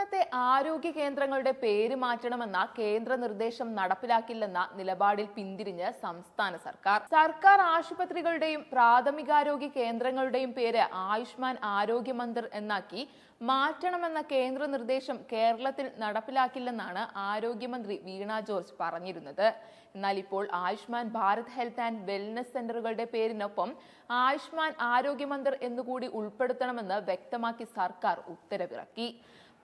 സംസ്ഥാനത്തെ ആരോഗ്യ കേന്ദ്രങ്ങളുടെ പേര് മാറ്റണമെന്ന കേന്ദ്ര നിർദ്ദേശം നടപ്പിലാക്കില്ലെന്ന നിലപാടിൽ പിന്തിരിഞ്ഞ് സംസ്ഥാന സർക്കാർ. സർക്കാർ ആശുപത്രികളുടെയും പ്രാഥമികാരോഗ്യ കേന്ദ്രങ്ങളുടെയും പേര് ആയുഷ്മാൻ ആരോഗ്യ മന്ദിർ എന്നാക്കി മാറ്റണമെന്ന കേന്ദ്ര നിർദ്ദേശം കേരളത്തിൽ നടപ്പിലാക്കില്ലെന്നാണ് ആരോഗ്യമന്ത്രി വീണ ജോർജ് പറഞ്ഞിരുന്നത്. എന്നാൽ ഇപ്പോൾ Ayushman Bharat health and wellness സെന്ററുകളുടെ പേരിനൊപ്പം ആയുഷ്മാൻ ആരോഗ്യ മന്ദിർ എന്നുകൂടി ഉൾപ്പെടുത്തണമെന്ന് വ്യക്തമാക്കി സർക്കാർ ഉത്തരവിറക്കി.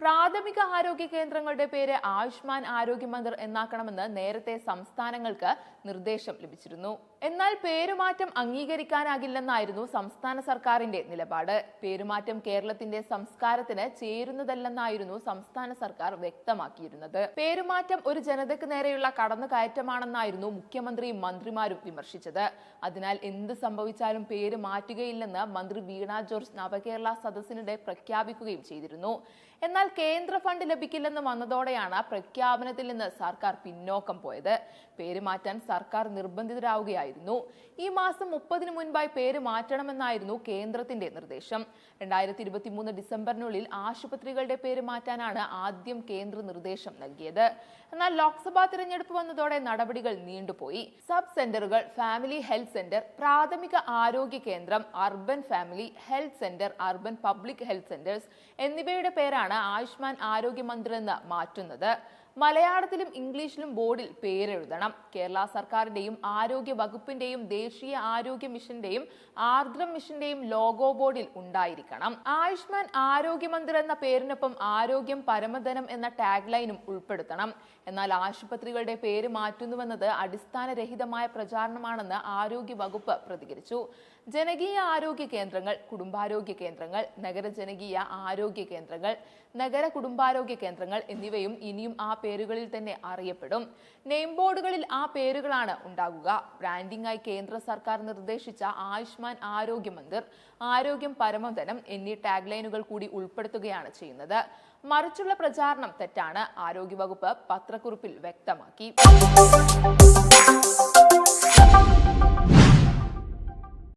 പ്രാഥമിക ആരോഗ്യ കേന്ദ്രങ്ങളുടെ പേര് ആയുഷ്മാൻ ആരോഗ്യ മന്ദിർ എന്നാക്കണമെന്ന് നേരത്തെ സംസ്ഥാനങ്ങൾക്ക് നിർദ്ദേശം ലഭിച്ചിരുന്നു. എന്നാൽ പേരുമാറ്റം അംഗീകരിക്കാനാകില്ലെന്നായിരുന്നു സംസ്ഥാന സർക്കാരിന്റെ നിലപാട്. പേരുമാറ്റം കേരളത്തിന്റെ സംസ്കാരത്തിന് ചേരുന്നതല്ലെന്നായിരുന്നു സംസ്ഥാന സർക്കാർ വ്യക്തമാക്കിയിരുന്നത്. പേരുമാറ്റം ഒരു ജനതയ്ക്ക് നേരെയുള്ള കടന്നുകയറ്റമാണെന്നായിരുന്നു മുഖ്യമന്ത്രിയും മന്ത്രിമാരും വിമർശിച്ചത്. അതിനാൽ എന്ത് സംഭവിച്ചാലും പേര് മാറ്റുകയില്ലെന്ന് മന്ത്രി വീണ ജോർജ് നവകേരള സദസ്സിനിടെ പ്രഖ്യാപിക്കുകയും ചെയ്തിരുന്നു. എന്നാൽ കേന്ദ്ര ഫണ്ട് ലഭിക്കില്ലെന്ന് വന്നതോടെയാണ് പ്രഖ്യാപനത്തിൽ നിന്ന് സർക്കാർ പിന്നോക്കം പോയത്. പേര് മാറ്റാൻ സർക്കാർ നിർബന്ധിതരാവുകയായിരുന്നു. ഈ മാസം മുപ്പതിന് മുൻപായി പേര് മാറ്റണമെന്നായിരുന്നു കേന്ദ്രത്തിന്റെ നിർദ്ദേശം. രണ്ടായിരത്തി ഇരുപത്തി മൂന്ന് ഡിസംബറിനുള്ളിൽ ആശുപത്രികളുടെ പേര് മാറ്റാനാണ് ആദ്യം കേന്ദ്ര നിർദ്ദേശം നൽകിയത്. എന്നാൽ ലോക്സഭാ തിരഞ്ഞെടുപ്പ് വന്നതോടെ നടപടികൾ നീണ്ടുപോയി. സബ് സെന്ററുകൾ ഫാമിലി ഹെൽത്ത് സെന്റർ പ്രാഥമിക ആരോഗ്യ കേന്ദ്രം urban family health centre urban public health centres എന്നിവയുടെ പേരാണ് ആയുഷ്മാൻ ആരോഗ്യ എന്ന് മാറ്റുന്നത്. മലയാളത്തിലും ഇംഗ്ലീഷിലും ബോർഡിൽ പേരെഴുതണം. കേരള സർക്കാരിന്റെയും ആരോഗ്യ വകുപ്പിന്റെയും ദേശീയ ആരോഗ്യ മിഷന്റെയും ആർദ്രം മിഷന്റെയും ലോഗോ ബോർഡിൽ ഉണ്ടായിരിക്കണം. ആയുഷ്മാൻ ആരോഗ്യമന്ത്രി എന്ന പേരിനൊപ്പം ആരോഗ്യം പരമധനം എന്ന ടാഗ് ലൈനും ഉൾപ്പെടുത്തണം. എന്നാൽ ആശുപത്രികളുടെ പേര് മാറ്റുന്നുവെന്നത് അടിസ്ഥാനരഹിതമായ പ്രചാരണമാണെന്ന് ആരോഗ്യ വകുപ്പ് പ്രതികരിച്ചു. ജനകീയ ആരോഗ്യ കേന്ദ്രങ്ങൾ കുടുംബാരോഗ്യ കേന്ദ്രങ്ങൾ നഗര ജനകീയ ആരോഗ്യ കേന്ദ്രങ്ങൾ നഗര കുടുംബാരോഗ്യ കേന്ദ്രങ്ങൾ എന്നിവയും ഇനിയും ആ പേരുകളിൽ തന്നെ അറിയപ്പെടും. നെയിം ബോർഡുകളിൽ ആ പേരുകളാണ് ഉണ്ടാകുക. ബ്രാൻഡിംഗ് ആയി കേന്ദ്ര സർക്കാർ നിർദ്ദേശിച്ച ആയുഷ്മാൻ ആരോഗ്യ മന്ദിർ ആരോഗ്യം പരമധനം എന്നീ ടാഗ് ലൈനുകൾ കൂടി ഉൾപ്പെടുത്തുകയാണ് ചെയ്യുന്നത്. മറിച്ചുള്ള പ്രചാരണം തെറ്റാണ് ആരോഗ്യവകുപ്പ് പത്രക്കുറിപ്പിൽ വ്യക്തമാക്കി.